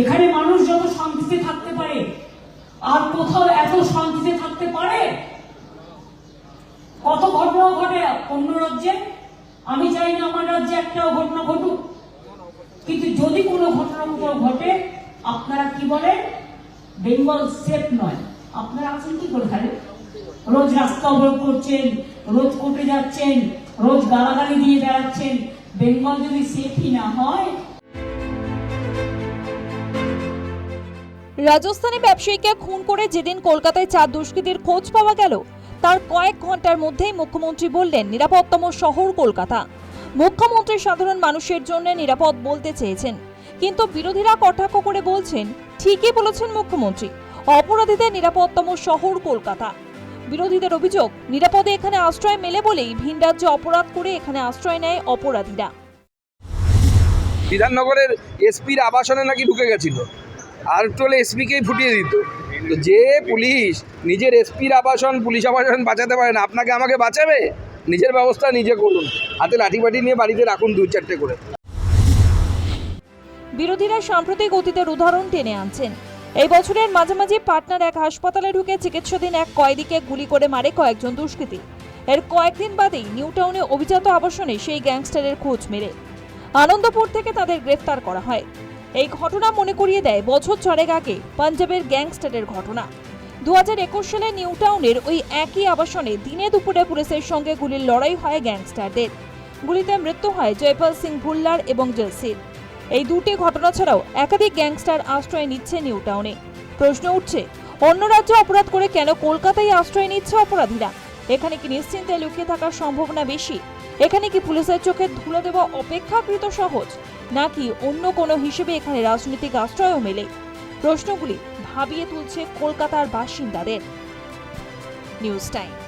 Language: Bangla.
এখানে মানুষ যত শান্তিতে থাকতে পারে, আর কোথাও এত শান্তিতে থাকতে পারে? কত ঘটনা ঘটে অন্য রাজ্যে? আমি চাই না আমার রাজ্যে একটাও ঘটনা ঘটুক। কিন্তু যদি কোনো ঘটনা কোথাও ঘটে, আপনারা কি বলেন বেঙ্গল সেফ নয়। আপনারা আছেন কি করে রোজ রাস্তা অবরোধ করছেন, রোজ কোর্টে যাচ্ছেন, রোজ গালাগালি দিয়ে বেড়াচ্ছেন। বেঙ্গল যদি সেফই না হয় রাজস্থানে ব্যবসায়ীকে খুন করে যেদিন কলকাতায় চার দুষ্কৃতীর খোঁজ পাওয়া গেল, তার কয়েক ঘণ্টার মধ্যেই মুখ্যমন্ত্রী বললেন নিরাপত্তম শহর কলকাতা। মুখ্যমন্ত্রী সাধারণ মানুষের জন্য নিরাপদ বলতে চেয়েছেন, কিন্তু বিরোধীরা কটাক্ষ করে বলছেন, ঠিকই বলেছেন মুখ্যমন্ত্রী, অপরাধীদের নিরাপত্তম শহর কলকাতা। বিরোধীদের অভিযোগ, নিরাপদে এখানে আশ্রয় মেলে বলেই ভিন রাজ্যে অপরাধ করে এখানে আশ্রয় নেয় অপরাধীরা। বিধাননগরের এসপির আবাসনে নাকি ঢুকে গেছিল? আর একটু হলে এসপিকেই ফুটিয়ে দিত। তো যে পুলিশ, নিজের এসপির আবাসন, পুলিশ আবাসন বাঁচাতে পারে না, আপনাকে আমাকে বাঁচাবে? নিজের ব্যবস্থা নিজে করুন। হাতে লাঠি বাটি নিয়ে বাড়িতে রাখুন দু চারটে করে। বিরোধীরা সাম্প্রতিক অতীতের উদাহরণ টেনে আনছেন। এই বছরের মাঝামাঝি পাটনার এক হাসপাতালে ঢুকে চিকিৎসাধীন এক কয়েদিকে গুলি করে মারে কয়েকজন দুষ্কৃতী। এর কয়েকদিন বাদেই নিউ টাউনে অভিজাত আবাসনে সেই গ্যাংস্টারের খোঁজ মেলে। আনন্দপুর থেকে তাদের গ্রেফতার করা হয়। এই ঘটনা মনে করিয়ে দেয় বছর ছড়েক আগে পাঞ্জাবের গ্যাংস্টারের ঘটনা। দু হাজার একুশ সালে নিউ টাউনের ওই একই আবাসনে দিনে দুপুরে পুলিশের সঙ্গে গুলির লড়াই হয় গ্যাংস্টারদের। গুলিতে মৃত্যু হয় জয়পাল সিং ভুল্লার এবং জলসির এই দুটি ঘটনা ছাড়াও একাধিক গ্যাংস্টার আশ্রয় নিচ্ছে নিউ টাউনে। প্রশ্ন উঠছে, অন্য রাজ্যে অপরাধ করে কেন কলকাতায় আশ্রয় নিচ্ছে অপরাধীরা? এখানে কি নিশ্চিন্তে লুকিয়ে থাকার সম্ভাবনা বেশি? এখানে কি পুলিশের চোখে ধুলো দেওয়া অপেক্ষাকৃত সহজ? নাকি অন্য কোনো হিসেবে এখানে রাজনৈতিক আশ্রয়ও মেলে? প্রশ্নগুলি ভাবিয়ে তুলছে কলকাতার বাসিন্দাদের। News time.